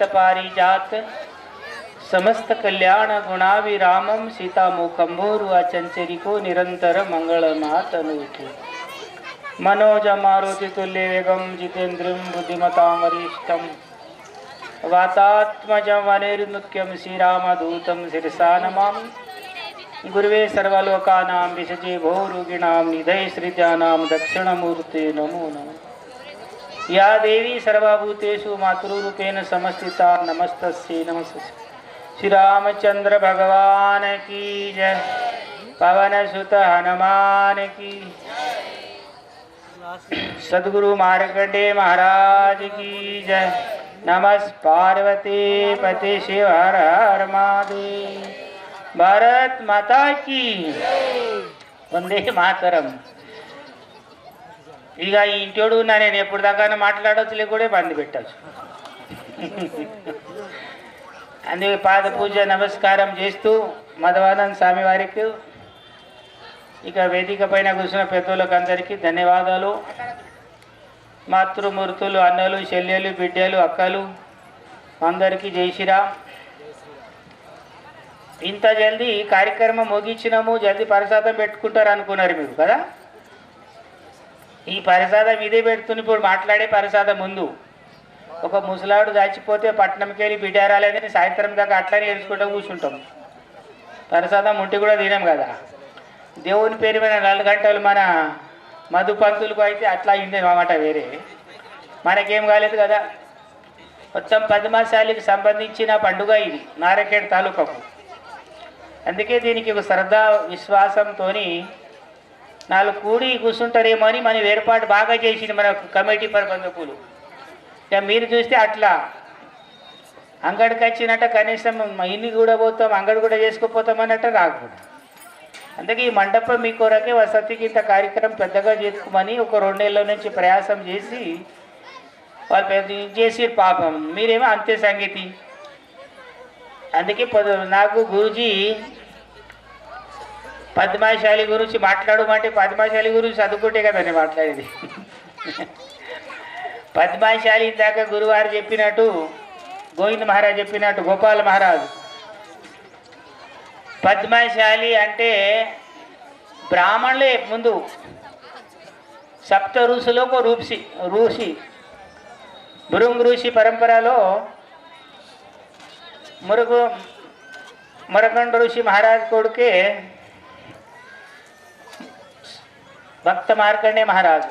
व्यक्त पारिजात, समस्त कल्याण गुणाविरामम सीतामुखंभोरुआचंचरिको निरंतर मंगल महातनुति मनोज मारुतितुल्य वेगम जितेन्द्रिम बुद्धिमता वरिष्ठम वातात्मजमनिर्मुख्यम श्रीरामदूतम शिरसा नमा गुरवे सर्वलोकानां विसजे भोरुगिणां निधय श्रीत्यानां दक्षिणमूर्ते नमो नमः। या देवी सर्वभूतेषु मातृरूपेण समस्थिता नमस्तस्यै नमस्तस्य। श्रीरामचंद्र भगवान की जय। पवनसुत हनुमान की सद्गुरु मार्कंडे महाराज की जय। नमस् पार्वती पति शिव हर हर महादेव। माता की मातरम् मातरम। ఇక ఈ ఇంటోడు నా నేను ఎప్పుడు దాకా మాట్లాడవచ్చు కూడా బంద్ పెట్టచ్చు. అందుకే పాద పూజ నమస్కారం చేస్తూ మధవానంద్ స్వామి వారికి ఇక వేదిక పైన కూర్చున్న పెద్దోళ్ళకి అందరికీ ధన్యవాదాలు. మాతృమూర్తులు అన్నలు చెల్లెలు బిడ్డలు అక్కలు అందరికీ జై ఇంత జల్దీ కార్యక్రమం ముగించినాము జల్దీ ప్రసాదం పెట్టుకుంటారు అనుకున్నారు మీరు కదా? ఈ పరిసాదం ఇదే పెడుతుంది ఇప్పుడు మాట్లాడే పరిసాదం ముందు. ఒక ముసలాడు దాచిపోతే పట్టణంకి వెళ్ళి బిడ్డారాలేదని సాయంత్రం దాకా అట్లనే ఏడుచుకుంటూ కూర్చుంటాం. ప్రసాదం ఉంటే కూడా తినాం కదా. దేవుని పేరు మీద నాలుగు గంటలు మన మధు పంతులకు అయితే అట్లా అయింది అన్నమాట వేరే. మనకేం కాలేదు కదా. మొత్తం పద్మశాలికి సంబంధించిన పండుగ ఇది నారకేడ్ తాలూకాకు. అందుకే దీనికి ఒక శ్రద్ధ విశ్వాసంతో నాలుగు కూడి కూర్చుంటారేమో అని మనం ఏర్పాటు బాగా చేసింది మన కమిటీ ప్రబంధకులు. ఇక మీరు చూస్తే అట్లా. అంగడికి వచ్చినట్ట కనీసం ఇన్ని కూడా పోతాం అంగడి కూడా చేసుకోపోతాం అన్నట్టు రాకూడదు అందుకే ఈ మండపం మీ కొరకే వసతికి ఇంత కార్యక్రమం పెద్దగా చేసుకోమని ఒక రెండేళ్ళ నుంచి ప్రయాసం చేసి వాళ్ళు పెద్ద ఇది చేసి పాపం. మీరేమో అంతే సంగతి. అందుకే నాకు గురూజీ పద్మశాలి గురించి మాట్లాడమంటే పద్మశాలి గురించి చదువుకుంటే కదా నేను మాట్లాడేది. పద్మశాలి ఇందాక గురువారు చెప్పినట్టు గోవింద్ మహారాజ్ చెప్పినట్టు గోపాల్ మహారాజ్. పద్మశాలి అంటే బ్రాహ్మణులే ముందు. సప్త ఋషులు ఒక ఋషి ఋషి. భృంగ్ ఋషి పరంపరలో మురుగు మురకండ ఋషి మహారాజ్ కొడుకే భక్త మార్కండే మహారాజు.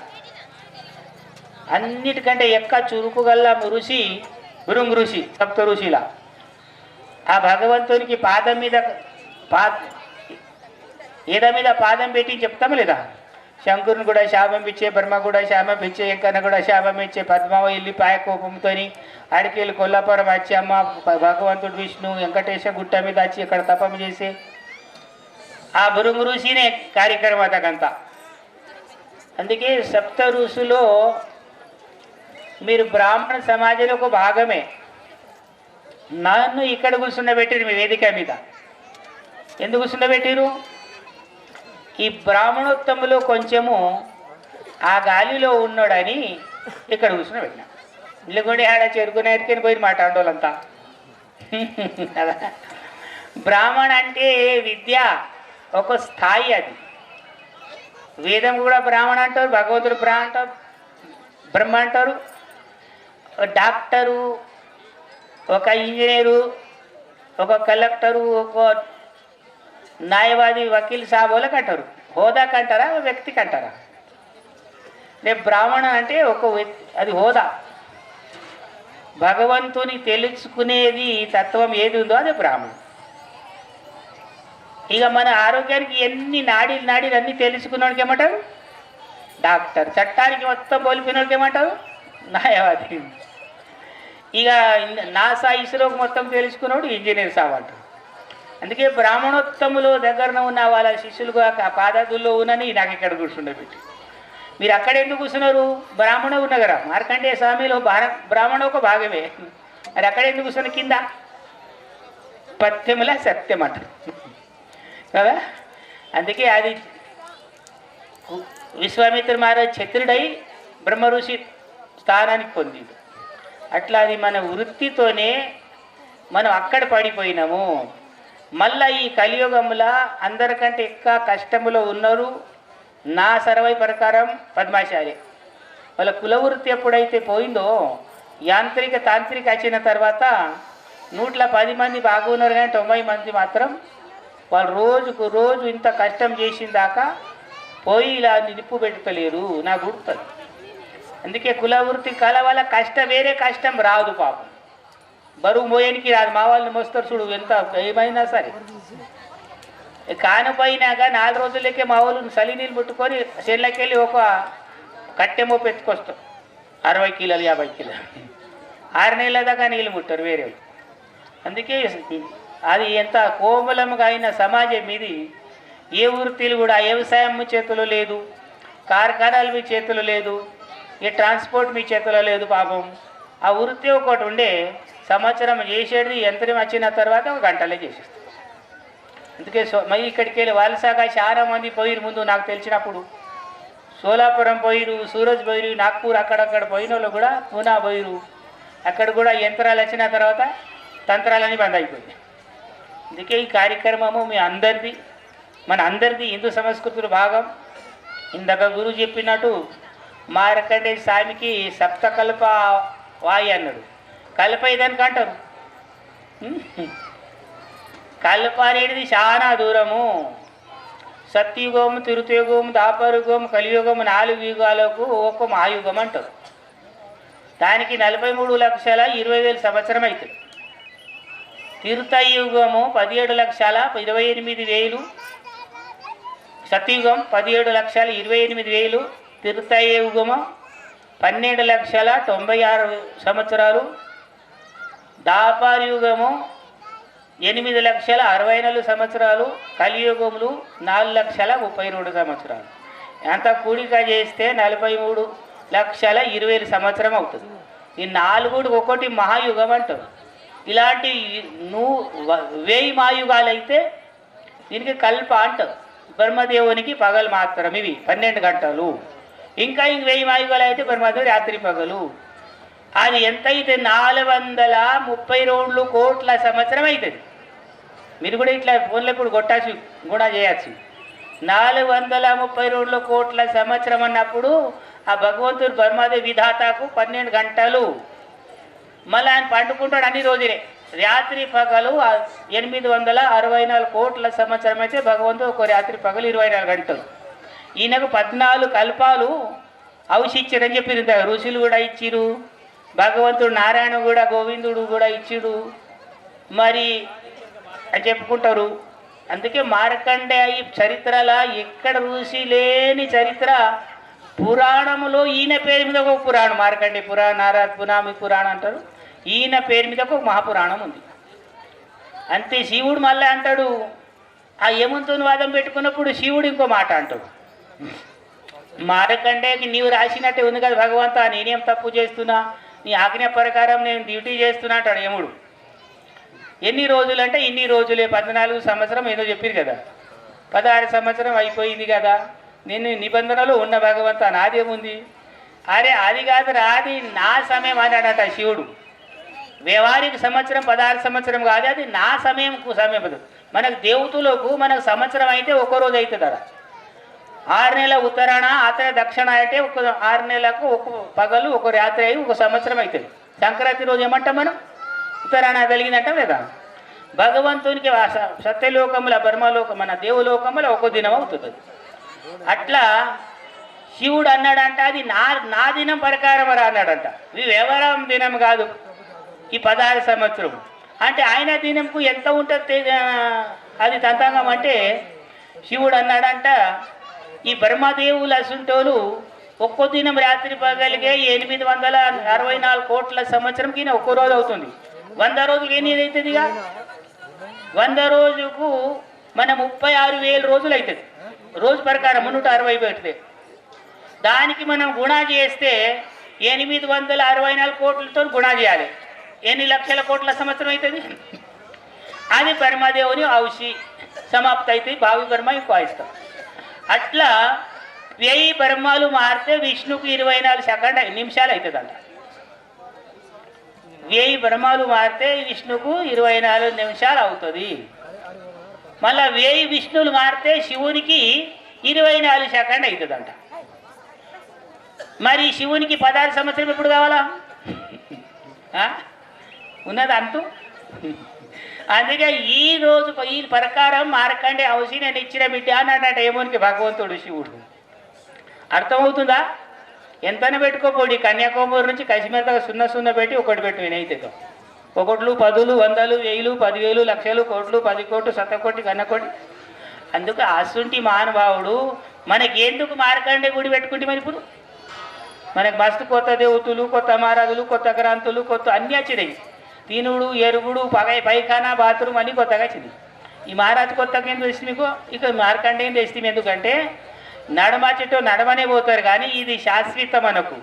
అన్నిటికంటే ఎక్క చురుకుగల్ల ఋషి భృంగ్ ఋషి సప్త ఋషిలా. ఆ భగవంతునికి పాదం మీద పా ఏద మీద పాదం పెట్టి చెప్తాము లేదా? శంకరుని కూడా శాపం ఇచ్చే బ్రహ్మ కూడా శాపం ఇచ్చే ఎంకన్న కూడా శాపం ఇచ్చే పద్మావ వెళ్ళి పాయ కోపంతో ఆడికెళ్ళి కొల్లాపురం వచ్చి అమ్మ భగవంతుడు విష్ణు వెంకటేశ గుట్ట మీద వచ్చి ఇక్కడ తపం చేసి. ఆ భృంగు ఋషినే కార్యక్రమం అతకంతా. అందుకే సప్త ఋషులో మీరు బ్రాహ్మణ సమాజంలో ఒక భాగమే. నన్ను ఇక్కడ కూర్చుండబెట్టిరు మీ వేదిక మీద. ఎందుకు కూర్చుండబెట్టిరు? ఈ బ్రాహ్మణోత్తములో కొంచెము ఆ గాలిలో ఉన్నాడని ఇక్కడ కూర్చుండబెట్టిన. ఇల్లుగొండి ఆడ చేరుకునేటికని పోయి మాట కదా బ్రాహ్మణ అంటే విద్య ఒక స్థాయి అది. వేదం కూడా బ్రాహ్మణ అంటారు భగవంతుడు బ్రాహ్మణ అంటారు బ్రహ్మ అంటారు. డాక్టరు ఒక ఇంజనీరు ఒక కలెక్టరు ఒక న్యాయవాది వకీల్ సాబోలకు అంటారు. హోదాకి అంటారా వ్యక్తికి అంటారా రేపు బ్రాహ్మణ అంటే ఒక వ్యక్తి అది హోదా. భగవంతుని తెలుసుకునేది తత్వం ఏది ఉందో అది బ్రాహ్మణం. ఇక మన ఆరోగ్యానికి ఎన్ని నాడీలు నాడీలు అన్నీ తెలుసుకున్నోడికి ఏమంటారు డాక్టర్. చట్టానికి మొత్తం పోలిపోయినోడికి ఏమంటారు న్యాయవాది. ఇక నాసా ఇస్రోకి మొత్తం తెలుసుకున్నాడు ఇంజనీర్ సాబ్ అంటారు అందుకే బ్రాహ్మణోత్తములు దగ్గరన ఉన్న వాళ్ళ శిష్యులుగా ఆ పాదతుల్లో ఉన్నని నాకు ఇక్కడ కూర్చుండబెట్టి మీరు అక్కడ ఎందుకు కూర్చున్నారు? బ్రాహ్మణ ఉన్నగర మార్కండేయ స్వామిలో భార బ్రాహ్మణ ఒక భాగమే. మరి అక్కడ ఎందుకు కూర్చున్న కింద? పథ్యముల సత్యం అంటారు కదా? అందుకే అది విశ్వామిత్ర మహారాజ్ క్షత్రుడై బ్రహ్మ ఋషి స్థానానికి పొందిండు. అట్లా అది మన వృత్తితోనే మనం అక్కడ పడిపోయినాము. మళ్ళా ఈ కలియుగంలో అందరికంటే ఎక్కువ కష్టములో ఉన్నారు నా సర్వై ప్రకారం పద్మాచారి వాళ్ళ కులవృత్తి ఎప్పుడైతే పోయిందో యాంత్రిక తాంత్రిక వచ్చిన తర్వాత నూట్ల పది మంది బాగున్నారు కానీ తొంభై మంది మాత్రం వాళ్ళు రోజుకు రోజు ఇంత కష్టం చేసిన దాకా పోయి ఇలా నిప్పు పెట్టుకోలేరు. నాకు గుర్తుంది. అందుకే కులవృత్తి కళ వల్ల కష్టం వేరే కష్టం రాదు పాపం. బరువు మోయనికి రాదు. మా వాళ్ళని మోస్తారు చూడు ఎంత ఏమైనా సరే. కానిపోయినాక నాలుగు రోజులకే మా వాళ్ళు చలి నీళ్ళు పుట్టుకొని చెల్లకెళ్ళి ఒక కట్టెమో పెట్టుకొస్తాం అరవై కిలోలు యాభై కిలోలు. ఆరు నెలల దాకా నీళ్ళు ముట్టారు వేరే అందుకే అది ఎంత కోమలముగా అయిన సమాజం ఇది. ఏ వృత్తిలు కూడా వ్యవసాయం మీ చేతిలో లేదు. కార్ఖానాలు మీ చేతిలో లేదు. ఏ ట్రాన్స్పోర్ట్ మీ చేతిలో లేదు పాపం. ఆ వృత్తి ఒకటి ఉండే సంవత్సరం చేసేది యంత్రం వచ్చిన తర్వాత ఒక గంటలే చేసేస్తాం అందుకే సో మరి ఇక్కడికి వెళ్ళి వలసగా చాలా మంది పోయిరు ముందు నాకు తెలిసినప్పుడు. సోలాపురం పోయిరు సూరజ్ పోయిరు నాగ్పూర్ అక్కడక్కడ పోయిన వాళ్ళు కూడా పూనా పోయిరు. అక్కడ కూడా యంత్రాలు వచ్చిన తర్వాత తంత్రాలన్నీ బంద్ అయిపోయాయి అందుకే ఈ కార్యక్రమము మీ అందరిది మన అందరిది హిందూ సంస్కృతుల భాగం. ఇందాక గురువు చెప్పినట్టు మారకండే స్వామికి సప్తకల్ప వాయి అన్నాడు. కల్ప ఇదానికి అంటారు? కలప కల్ప అనేది చాలా దూరము. సత్యుగం తిరుతయుగం దాపరుగం కలియుగం నాలుగు యుగాలకు ఒక్క మహాయుగం అంటారు. దానికి నలభై మూడు లక్షల ఇరవై వేల సంవత్సరం అవుతుంది. తీర్థయుగము పదిహేడు లక్షల ఇరవై ఎనిమిది వేలు. సత్యుగం పదిహేడు లక్షల ఇరవై ఎనిమిది వేలు. తీర్థయుగము పన్నెండు లక్షల తొంభై ఆరు సంవత్సరాలు. దాపారయుగము ఎనిమిది లక్షల అరవై నాలుగు సంవత్సరాలు. కలియుగములు నాలుగు లక్షల ముప్పై రెండు సంవత్సరాలు. అంత కూడిక చేస్తే నలభై మూడు లక్షల ఇరవై ఐదు సంవత్సరం అవుతుంది. ఈ నాలుగుడు ఒకటి మహాయుగం అంటారు. ఇలాంటి నువ్వు వ- వేయి మాయుగాలైతే దీనికి కల్ప అంటారు. బ్రహ్మదేవునికి పగలు మాత్రం ఇవి పన్నెండు గంటలు. ఇంకా ఇంక వెయ్యి మాయుగాలు అయితే బ్రహ్మదేవుడు రాత్రి పగలు. అది ఎంతైతే నాలుగు వందల ముప్పై రెండు కోట్ల సంవత్సరం అవుతుంది మీరు కూడా ఇట్లా ఫోన్లో ఇప్పుడు కొట్టాల్సి కూడా చేయొచ్చు నాలుగు వందల ముప్పై రెండు కోట్ల సంవత్సరం అన్నప్పుడు ఆ భగవంతుడు బ్రహ్మదేవి విధాతకు పన్నెండు గంటలు. మళ్ళీ ఆయన పండుకుంటాడు అన్ని రోజులే. రాత్రి పగలు ఎనిమిది వందల అరవై నాలుగు కోట్ల సంవత్సరం అయితే భగవంతుడు ఒక రాత్రి పగలు ఇరవై నాలుగు గంటలు. ఈయనకు పద్నాలుగు కల్పాలు ఔషిచ్చారని చెప్పారు ఇంత ఋషులు కూడా ఇచ్చిరు భగవంతుడు నారాయణ కూడా గోవిందుడు కూడా ఇచ్చిడు మరి అని చెప్పుకుంటారు. అందుకే మార్కండే ఈ చరిత్రలా ఎక్కడ ఋషి లేని చరిత్ర పురాణములో ఈయన పేరు మీద ఒక పురాణం మార్కండి పురాణ నారద పునామి పురాణం అంటారు. ఈయన పేరు మీద ఒక మహాపురాణం ఉంది. అంతే శివుడు మళ్ళీ అంటాడు ఆ యమునితో వాదం పెట్టుకున్నప్పుడు శివుడు ఇంకో మాట అంటాడు. మారకండే నీవు రాసినట్టే ఉంది కదా భగవంతా నేనేం తప్పు చేస్తున్నా? నీ ఆజ్ఞ ప్రకారం నేను డ్యూటీ చేస్తున్నా అంటాడు యముడు. ఎన్ని రోజులు అంటే ఇన్ని రోజులే పద్నాలుగు సంవత్సరం ఏదో చెప్పారు కదా. పదహారు సంవత్సరం అయిపోయింది కదా. నేను నిబంధనలు ఉన్న భగవంత నాదేముంది అరే అది కాదు రాది నా సమయం అన్నాడట శివుడు. వ్యవహారిక సంవత్సరం పదహారు సంవత్సరం కాదు అది నా సమయం సమయం అది. మనకు దేవతలకు మనకు సంవత్సరం అయితే ఒక్కో రోజు అవుతుంది అలా ఆరు నెలల ఉత్తరాన ఆతర దక్షిణ అంటే ఒక ఆరు నెలలకు ఒక పగలు ఒక రాత్రి అయి ఒక సంవత్సరం అవుతుంది. సంక్రాంతి రోజు ఏమంటాం మనం? ఉత్తరాన కలిగిందంటాం లేదా? భగవంతునికి సత్యలోకముల బ్రహ్మలోకం మన దేవులోకముల ఒక దినం అవుతుంది. అట్లా శివుడు అన్నాడంట అది నా నా దినం ప్రకారం రా అన్నాడంట. ఇవెవరం వ్యవహారం దినం కాదు ఈ పదహారు సంవత్సరం. అంటే ఆయన దినంకు ఎంత ఉంటుంది అది తంతాంగం అంటే శివుడు అన్నాడంట ఈ బ్రహ్మదేవులు అసుంటోలు ఒక్కో దినం రాత్రి పగలిగే ఎనిమిది వందల అరవై నాలుగు కోట్ల సంవత్సరంకి ఒక్కో రోజు అవుతుంది. వంద రోజులు ఎన్ని అవుతుందిగా వంద రోజుకు మన ముప్పై ఆరు వేల రోజులు అవుతుంది. రోజు ప్రకారం నూట అరవై పెడితే దానికి మనం గుణా చేస్తే ఎనిమిది వందల అరవై నాలుగు కోట్లతో గుణా చేయాలి. ఎన్ని లక్షల కోట్ల సంవత్సరం అవుతుంది? అది పరమదేవుని ఔషి సమాప్తి అయితే భావి బ్రహ్మ ఎక్కువ ఇస్తాం అట్లా వెయ్యి బ్రహ్మాలు మారితే విష్ణుకు ఇరవై నాలుగు సెకండ్ నిమిషాలు అవుతుందంట. వేయి బ్రహ్మాలు మారితే విష్ణుకు ఇరవై నాలుగు నిమిషాలు అవుతుంది. మళ్ళా వేయి విష్ణువులు మారితే శివునికి ఇరవై నాలుగు సెకండ్ అవుతుందంట. మరి శివునికి పదహారు సంవత్సరం ఎప్పుడు కావాలా? ఉన్నది అంతు? అందుకే ఈ రోజు ఈ ప్రకారం మార్కండే అవసి నేను ఇచ్చిన బిడ్డ అన్నాడట ఏమోనికి భగవంతుడు శివుడు. అర్థమవుతుందా? ఎంతనే పెట్టుకోపోడు కన్యాకుమారి నుంచి కశ్మీర్ దాకా సున్న సున్న పెట్టి ఒకటి పెట్టు వినయితేతో ఒకట్లు పదులు వందలు వేలు పదివేలు లక్షలు కోట్లు పది కోట్లు శతకోటి కన్నకోటి అందుకు అసుంటి మహానుభావుడు మనకి ఎందుకు మార్కండే గుడి పెట్టుకుంటే మరి ఇప్పుడు? మనకు మస్తు కొత్త దేవతలు కొత్త మహారాజులు కొత్త గ్రంథులు కొత్త అన్నీ వచ్చినాయి. తినుడు ఎరుగుడు పగై పైఖానా బాత్రూమ్ అన్నీ కొత్తగా వచ్చింది ఈ మహారాజు కొత్తగా ఏం తెలిసి మీకు? ఇక మార్కండేయం తెస్తే ఎందుకంటే నడమ చెట్టు నడమనే పోతారు కానీ ఇది శాశ్వత మనకు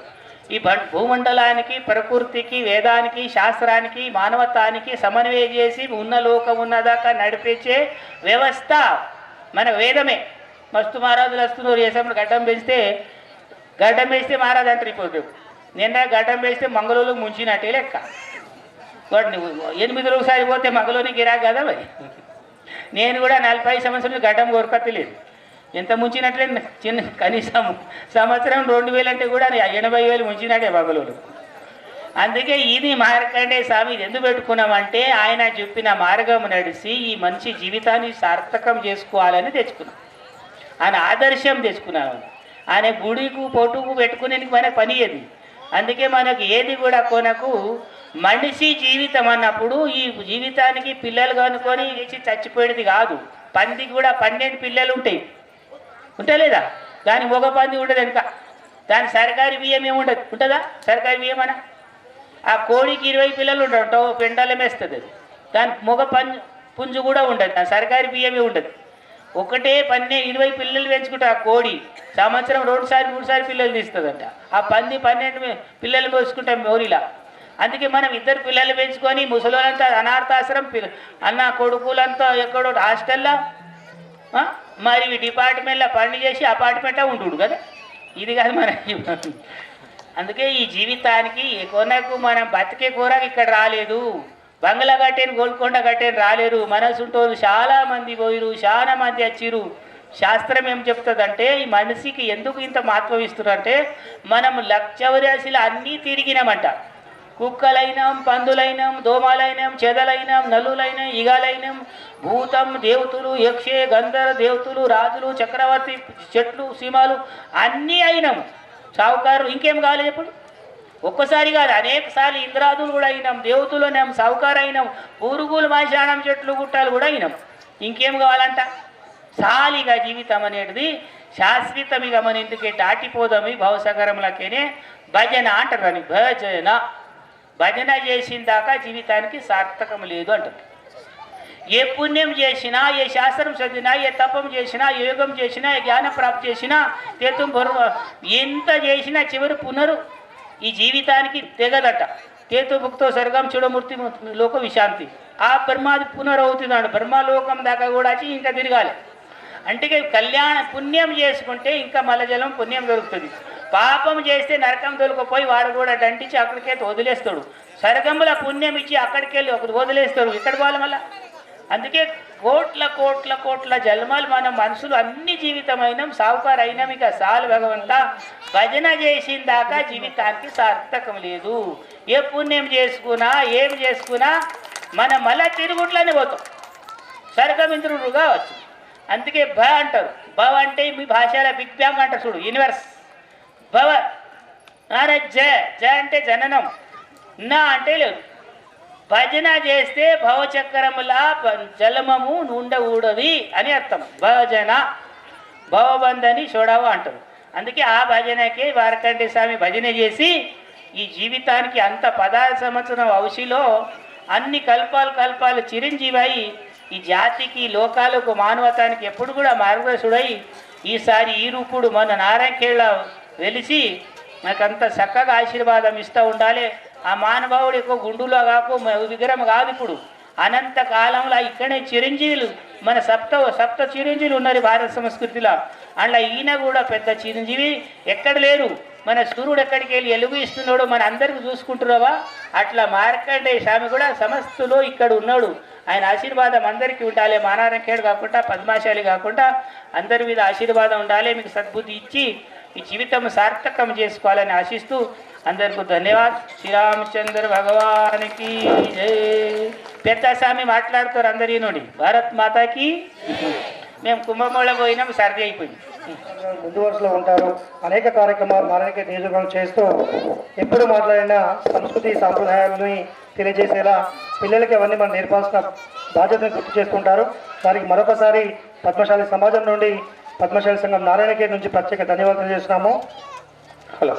ఈ భూమండలానికి ప్రకృతికి వేదానికి శాస్త్రానికి మానవత్వానికి సమన్వయం చేసి ఉన్న లోకం ఉన్నదాకా నడిపించే వ్యవస్థ మన వేదమే. మస్తు మహారాజులు వస్తున్నారు చేసినప్పుడు గడ్డం పెంచితే గడ్డం వేస్తే మహారాజు అంటారు ఇప్పుడు నిన్న గడ్డం వేస్తే మంగళూరు ముంచినట్టే లెక్క. వాడు ఎనిమిది రోజుసారి పోతే మంగళూరుని గిరాకు కదా మరి. నేను కూడా నలభై సంవత్సరాలు గడ్డం కోరుకత్తలేదు. ఎంత ముంచినట్లే చిన్న కనీసం సంవత్సరం రెండు వేలు అంటే కూడా ఎనభై వేలు ముంచినాడే మంగళూరు అందుకే ఇది మార్కండే స్వామి ఎందుకు పెట్టుకున్నామంటే ఆయన చెప్పిన మార్గం నడిచి ఈ మనిషి జీవితాన్ని సార్థకం చేసుకోవాలని తెచ్చుకున్నాం. ఆయన ఆదర్శం తెచ్చుకున్నాం. ఆయన గుడికు పొట్టుకు పెట్టుకునే మన పని ఏది? అందుకే మనకు ఏది కూడా కొనకు. మనిషి జీవితం అన్నప్పుడు ఈ జీవితానికి పిల్లలు కనుకొని ఇచ్చి చచ్చిపోయేది కాదు. పంది కూడా పన్నెండు పిల్లలు ఉంటాయి ఉంటాయి లేదా? దాని మగ పంది ఉండదు ఎంత దాని సర్కారీ బియ్యం ఏముండదు ఉంటుందా? సర్కారీ బియ్యం అన ఆ కోడికి ఇరవై పిల్లలు ఉండవు పెండాలం వేస్తుంది అది. దాని మొగ పంజు పుంజు కూడా ఉండదు. దాని సర్కారీ బియ్యమే ఉండదు. ఒకటే పన్నె ఇరవై పిల్లలు పెంచుకుంటే ఆ కోడి సంవత్సరం రెండుసారి మూడుసారి పిల్లలు తీస్తుందంట. ఆ పంది పన్నెండు పిల్లలు పోసుకుంటాం మోరిలా. అందుకే మనం ఇద్దరు పిల్లలు పెంచుకొని ముసలోళ్ళంతా అనాథాశ్రమం పిల్ల అన్న కొడుకులంతా ఎక్కడో హాస్టల్లో? మరి డిపార్ట్మెంట్లో పని చేసి అపార్ట్మెంటే ఉంటుడు కదా? ఇది కాదు మన అందుకే ఈ జీవితానికి కొనకు మనం బతికే కూరకు ఇక్కడ రాలేదు. బంగ్లా కట్టేని గోల్కొండ కట్టేని రాలేరు. మనసుంటోళ్ళు చాలా మంది పోయిరు చాలా మంది వచ్చిరు. శాస్త్రం ఏం చెప్తుందంటే ఈ మనిషికి ఎందుకు ఇంత మహత్వం ఇస్తున్నారంటే మనం లక్షవరాశిలో అన్నీ తిరిగినామంట. కుక్కలైనాం పందులైనాం దోమలైనం చెదలైనాం నలులైనాం ఇగలైనాం భూతం దేవతలు యక్షే గంధర దేవతలు రాజులు చక్రవర్తి చెట్లు సీమాలు అన్నీ అయినాం సావుకారు ఇంకేం కావాలి చెప్పండి? ఒక్కసారి కాదు అనేక సార్లు ఇంద్రాదులు కూడా అయినాం దేవతలు అయినాం సావుకారు అయినాం పురుగులు మాశానం చెట్లు గుట్టాలు కూడా అయినాం ఇంకేం కావాలంట? సాలిగా జీవితం అనేది శాశ్వతమిగా మన ఇంటికి దాటిపోదామి భవసగరంలకేనే భజన అంటారు అని భజన. భజన చేసిన దాకా జీవితానికి సార్థకం లేదు అంటారు ఏ పుణ్యం చేసినా ఏ శాస్త్రం చదివినా ఏ తపం చేసినా యోగం చేసినా ఏ జ్ఞాన ప్రాప్తి చేసినా తీర్థం బరువు ఎంత చేసినా చివరి పునరు ఈ జీవితానికి తెగదట. తేతు భుక్తో సర్గం చూడమూర్తి లోక విశాంతి. ఆ బ్రహ్మాది పునరవుతున్నాడు. బ్రహ్మలోకం దాకా కూడా వచ్చి ఇంకా తిరగాలి. అంటే కళ్యాణ పుణ్యం చేసుకుంటే ఇంకా మలజలం పుణ్యం దొరుకుతుంది. పాపం చేస్తే నరకం దొరికిపోయి వాడు కూడా దంటించి అక్కడికే వదిలేస్తాడు. సరగముల పుణ్యం ఇచ్చి అక్కడికి వెళ్ళి ఒకటి వదిలేస్తాడు. ఇక్కడ పోవాలి మళ్ళా? అందుకే కోట్ల కోట్ల కోట్ల జన్మలు మన మనసులు అన్ని జీవితమైన సావుకారు అయినాం. ఇక సాలు భగవంత భజన చేసిన దాకా జీవితానికి సార్థకం లేదు. ఏ పుణ్యం చేసుకున్నా ఏం చేసుకున్నా మన మళ్ళా తిరుగుట్లోనే పోతాం. స్వర్గమింద్రుడు కావచ్చు. అందుకే భ అంటారు. భ అంటే మీ భాషలో బిగ్ బ్యాంగ్ అంటారు చూడు యూనివర్స్ భవ. అరే జ జ అంటే జననం. నా అంటే లేదు. భజన చేస్తే భవచక్రములా జలమము నుండకూడది అని అర్థం. భజన భవబంధని చూడవ అంటారు. అందుకే ఆ భజనకే వారకంటి స్వామి భజన చేసి ఈ జీవితానికి అంత పదహారు సంవత్సరం అవశిలో అన్ని కల్పాలు కల్పాలు చిరంజీవి అయి ఈ జాతికి లోకాలకు మానవతానికి ఎప్పుడు కూడా మార్గదర్శుడై ఈసారి ఈ రూపుడు మన నారాయణ వెలిసి మనకంత చక్కగా ఆశీర్వాదం ఇస్తూ ఉండాలి. ఆ మానవావుడు ఎక్కువ గుండులో కాకు మ- విగ్రహం కాదు ఇప్పుడు. అనంత కాలంలో ఇక్కడే చిరంజీవులు మన సప్త సప్త చిరంజీవులు ఉన్నారు భారత సంస్కృతిలో. అందులో ఈయన కూడా పెద్ద చిరంజీవి ఎక్కడ లేరు. మన సూర్యుడు ఎక్కడికి వెళ్ళి ఎలుగు ఇస్తున్నాడో మన అందరికి చూసుకుంటున్నావా? అట్లా మార్కండేయ స్వామి కూడా సమస్తులో ఇక్కడ ఉన్నాడు. ఆయన ఆశీర్వాదం అందరికీ ఉండాలి. మానారంకేడు కాకుండా పద్మాశాలి కాకుండా అందరి మీద ఆశీర్వాదం ఉండాలి. మీకు సద్బుద్ధి ఇచ్చి ఈ జీవితం సార్థకం చేసుకోవాలని ఆశిస్తూ అందరికీ ధన్యవాద్ శ్రీరామచంద్ర భగవానికి జై. పెద్ద స్వామి మాట్లాడుతారు అందరి నుండి భారత్ మాతాకి మేము కుంభమేళ పోయినాం సర్ది అయిపోయింది. ముందు వరుసలో ఉంటారు. అనేక కార్యక్రమాలు మరణిక నియోజకవర్గం చేస్తూ ఎప్పుడు మాట్లాడినా సంస్కృతి సాంప్రదాయాలని తెలియజేసేలా పిల్లలకి అవన్నీ మనం నేర్పాల్సిన బాధ్యతను గుర్తు చేసుకుంటారు. వారికి మరొకసారి పద్మశాలి సమాజం నుండి పద్మశాలి సంఘం నారాయణగేట్ నుంచి ప్రత్యేక ధన్యవాదాలు చేస్తున్నాము. హలో.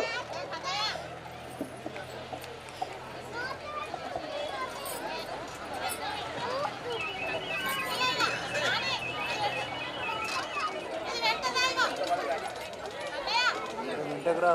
ఇంటగ్రా